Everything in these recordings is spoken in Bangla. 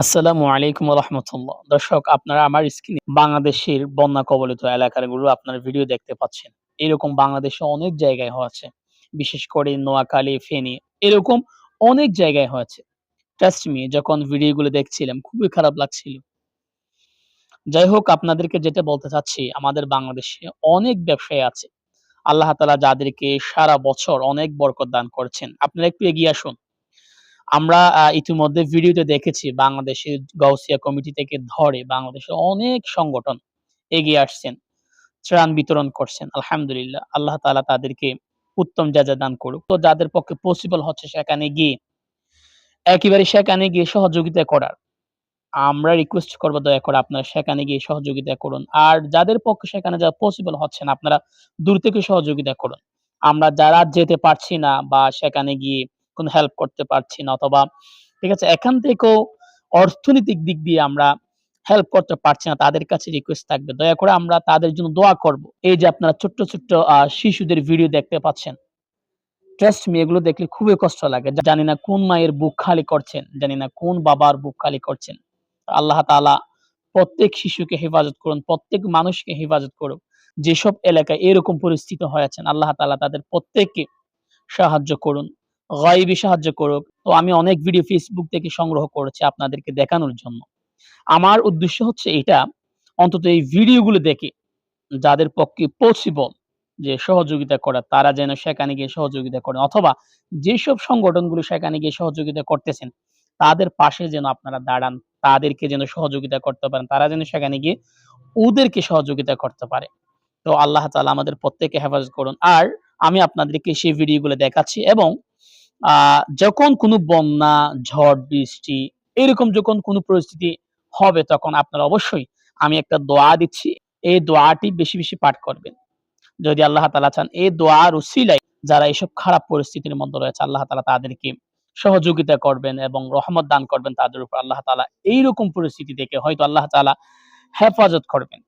আসসালামু আলাইকুম রহমতুল্লাহ। দর্শক, আপনারা আমার স্ক্রিনে বাংলাদেশের বন্যা কবলিত এলাকাগুলো আপনার ভিডিও দেখতে পাচ্ছেন। এরকম বাংলাদেশে অনেক জায়গায় হয়েছে। বিশেষ করে নোয়াখালী, ফেনী, এরকম অনেক জায়গায় হয়েছে। ট্রাস্ট মি যখন ভিডিওগুলো দেখছিলাম, খুবই খারাপ লাগছিল। যাই হোক, আপনাদেরকে যেটা বলতে চাচ্ছি, আমাদের বাংলাদেশে অনেক ব্যবসায়ী আছে। আল্লাহ তালা যাদেরকে সারা বছর অনেক বরকত দান করছেন। আপনারা একটু এগিয়ে আসুন। আমরা ইতিমধ্যে ভিডিওতে দেখেছি বাংলাদেশের গাউসিয়া কমিটি থেকে ধরে বাংলাদেশের অনেক সংগঠন এগিয়ে আসছেন, ত্রাণ বিতরণ করছেন, আলহামদুলিল্লাহ। আল্লাহ তাআলা তাদেরকে উত্তম যাজা দান করুক। তো যাদের পক্ষে পসিবল হচ্ছে সেখানে গিয়ে, একেবারে সেখানে গিয়ে সহযোগিতা করার। আমরা রিকোয়েস্ট করব দয়া করে আপনারা সেখানে গিয়ে সহযোগিতা করুন। আর যাদের পক্ষে সেখানে যাওয়া পসিবল হচ্ছে না, আপনারা দূর থেকে সহযোগিতা করুন। আমরা যারা যেতে পারছি না বা সেখানে গিয়ে কোনো হেল্প করতে পারছি না অথবা, ঠিক আছে, এখান থেকেও অর্থনৈতিক দিক দিয়ে আমরা হেল্প করতে পারছি না, তাদের কাছে রিকোয়েস্ট থাকবে। দয়া করে আমরা তাদের জন্য দোয়া করব। এই যে আপনারা ছোট্ট ছোট্ট শিশুদের ভিডিও দেখতে পাচ্ছেন ট্রাস্ট মি এগুলো দেখলে খুবই কষ্ট লাগে। জানি না কোন মায়ের বুক খালি করছেন, জানি না কোন বাবার বুক খালি করছেন। আল্লাহ তাআলা প্রত্যেক শিশুকে হেফাজত করুন, প্রত্যেক মানুষকে হেফাজত করুন যেসব এলাকায় এরকম পরিস্থিতি হয়েছেন, আল্লাহ তাআলা তাদের প্রত্যেককে সাহায্য করুন। গাইবি সাহায্য করুক। তো আমি অনেক ভিডিও ফেসবুক থেকে সংগ্রহ করেছি আপনাদেরকে দেখানোর জন্য। আমার উদ্দেশ্য হচ্ছে এটা, অন্তত এই ভিডিওগুলো দেখে যাদের পক্ষে পসিবল যে সহযোগিতা করা, তারা যেন সেখানে গিয়ে সহযোগিতা করেন অথবা যেসব সংগঠনগুলো সেখানে গিয়ে সহযোগিতা করতেছেন, তাদের পাশে যেন আপনারা দাঁড়ান, তাদেরকে যেন সহযোগিতা করতে পারেন, তারা যেন সেখানে গিয়ে ওদেরকে সহযোগিতা করতে পারে। তো আল্লাহ তাআলা আমাদের প্রত্যেককে হেফাজত করুন। আর আমি আপনাদেরকে সেই ভিডিওগুলো দেখাচ্ছি এবং যখন কোনো বন্যা, ঝড়, বৃষ্টি, এরকম যখন কোনো পরিস্থিতি হবে, তখন আপনারা অবশ্যই আমি একটা দোয়া দিচ্ছি। এই দোয়াটি বেশি বেশি পাঠ করবেন। যদি আল্লাহ তালা চান, এই দোয়ার উসিলায় যারা এইসব খারাপ পরিস্থিতির মধ্যে রয়েছে, আল্লাহ তালা তাদেরকে সহযোগিতা করবেন এবং রহমত দান করবেন তাদের উপর। আল্লাহ তালা এইরকম পরিস্থিতি থেকে হয়তো আল্লাহ তাআলা হেফাজত করবেন।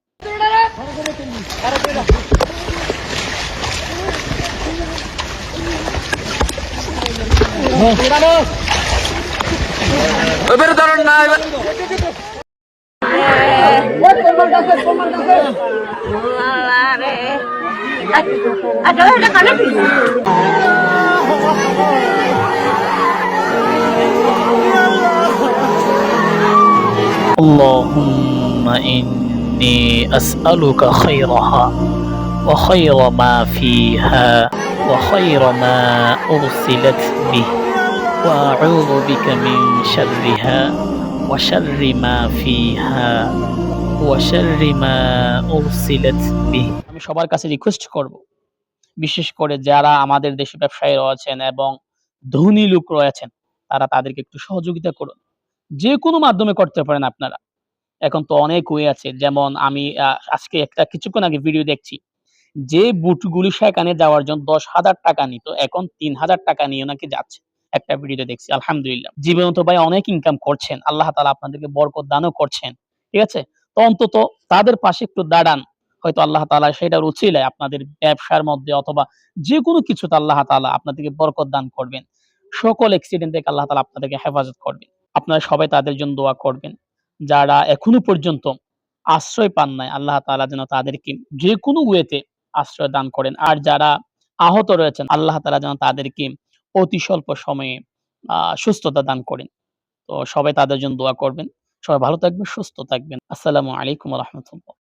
ধরুন না এবার Ada ada kanan اللهم إني أسألك خيرها وخير ما فيها وخير ما أرسلت به وأعوذ بك من شرها وشر ما فيها وشر ما أرسلت به আমি সবার কাছে রিকোয়েস্ট করব বিশেষ করে যারা আমাদের দেশে ব্যবসায়ী রয়েছেন এবং ধনী লোক রয়েছেন তারা তাদেরকে একটু সহযোগিতা করুন যে কোনো মাধ্যমে করতে পারেন আপনারা এখন তো অনেক ওয়ে আছে যেমন আমি আহ, আজকে একটা কিছুক্ষণ আগে ভিডিও দেখছি যে বুটগুলি সেখানে যাওয়ার জন্য দশ হাজার টাকা নিত এখন তিন হাজার টাকা নিয়ে নাকি যাচ্ছে একটা ভিডিও দেখছি, আলহামদুলিল্লাহ। জীবনে তো ভাই অনেক ইনকাম করছেন, আল্লাহ তালা আপনাদেরকে বরকত দানও করছেন, ঠিক আছে? তো অন্তত তাদের পাশে একটু দাঁড়ান, হয়তো আল্লাহ তালা সেটার উচিলায় আপনাদের ব্যবসার মধ্যে অথবা যে কোনো কিছুতে আল্লাহ তালা আপনাদেরকে বরকত দান করবেন। সকল অ্যাক্সিডেন্ট থেকে আল্লাহ তালা আপনাদেরকে হেফাজত করবেন। আপনারা সবাই তাদের জন্য দোয়া করবেন, যারা এখনও পর্যন্ত আশ্রয় পান নাই, আল্লাহ তাআলা যেন তাদেরকে যে কোনো ওয়েতে আশ্রয় দান করেন। আর যারা আহত রয়েছেন, আল্লাহ তালা যেন তাদেরকে অতি স্বল্প সময়ে সুস্থতা দান করেন। তো সবাই তাদের জন্য দোয়া করবেন। সবাই ভালো থাকবেন, সুস্থ থাকবেন। আসসালামু আলাইকুম রহমতুল্লাহ।